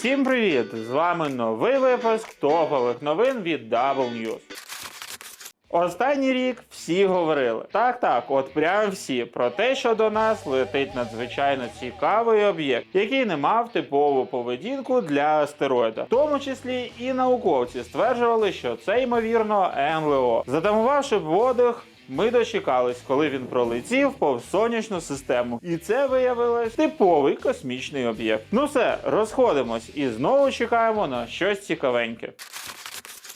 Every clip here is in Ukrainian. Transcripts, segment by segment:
Всім привіт! З вами новий випуск топових новин від Double News. Останній рік всі говорили. Так, так, от прям всі про те, що до нас летить надзвичайно цікавий об'єкт, який не мав типову поведінку для астероїда. В тому числі і науковці стверджували, що це ймовірно МЛО. Затамувавши подих, ми дочекались, коли він пролетів повз сонячну систему, і це виявилось типовий космічний об'єкт. Ну все, розходимось і знову чекаємо на щось цікавеньке.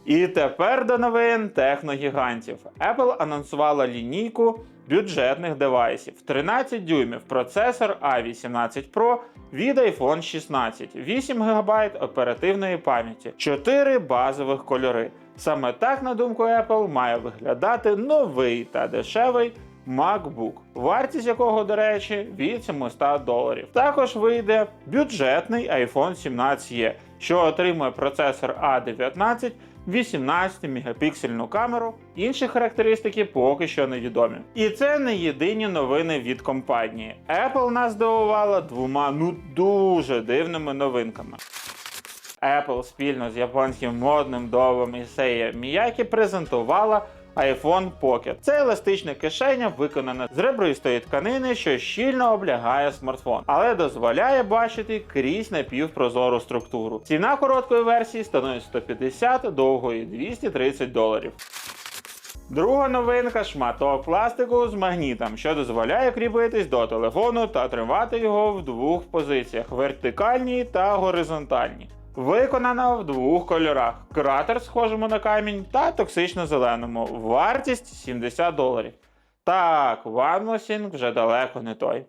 І тепер до новин техногігантів. Apple анонсувала лінійку бюджетних девайсів 13 дюймів процесор A18 Pro від iPhone 16, 8 ГБ оперативної пам'яті, 4 базових кольори. Саме так, на думку Apple, має виглядати новий та дешевий MacBook, вартість якого, до речі, від 700 доларів. Також вийде бюджетний iPhone 17e, що отримує процесор A19, 18 мегапіксельну камеру. Інші характеристики поки що невідомі. І це не єдині новини від компанії. Apple нас здивувала двома ну дуже дивними новинками. Apple спільно з японським модним домом Issei Miyake презентувала iPhone Pocket. Це еластичне кишеня, виконане з ребристої тканини, що щільно облягає смартфон, але дозволяє бачити крізь напівпрозору структуру. Ціна короткої версії становить 150, довгої 230 доларів. Друга новинка шматок пластику з магнітом, що дозволяє кріпитись до телефону та тримати його в двох позиціях вертикальній та горизонтальній. Виконана в двох кольорах: кратер, схожому на камінь, та токсично зеленому. Вартість 70 доларів. Так, OneMosing вже далеко не той.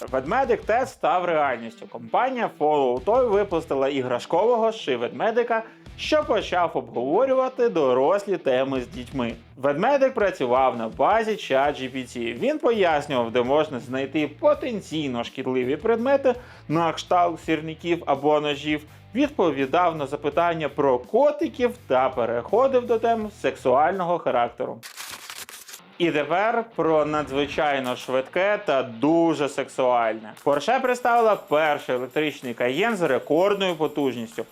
Ведмедик тест став реальністю. Компанія Follow Toy випустила іграшкового ши ведмедика, що почав обговорювати дорослі теми з дітьми. Ведмедик працював на базі ChatGPT. Він пояснював, де можна знайти потенційно шкідливі предмети на кшталт сірників або ножів. Відповідав на запитання про котиків та переходив до тем сексуального характеру. І тепер про надзвичайно швидке та дуже сексуальне. Porsche представила перший електричний каєн з рекордною потужністю.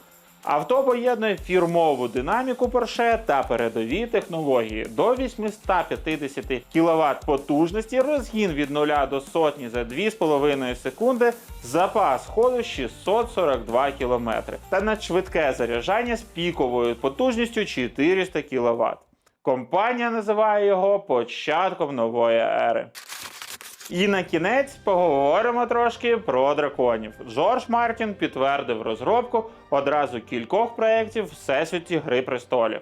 Авто поєднує фірмову динаміку Porsche та передові технології до 850 кВт потужності, розгін від 0 до сотні за 2,5 секунди, запас ходу 642 км та надшвидке заряджання з піковою потужністю 400 кВт. Компанія називає його початком нової ери. І на кінець поговоримо трошки про драконів. Джордж Мартін підтвердив розробку одразу кількох проєктів Всесвіті Гри престолів.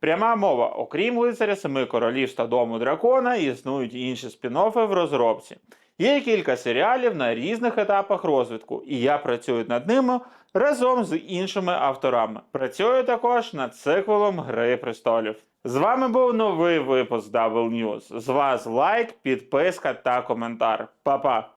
Пряма мова, окрім лицаря Семи королів та дому дракона, існують інші спін-оффи в розробці. Є кілька серіалів на різних етапах розвитку, і я працюю над ними разом з іншими авторами. Працюю також над циквелом Гри престолів. З вами був новий випуск Double News. З вас лайк, підписка та коментар. Па-па!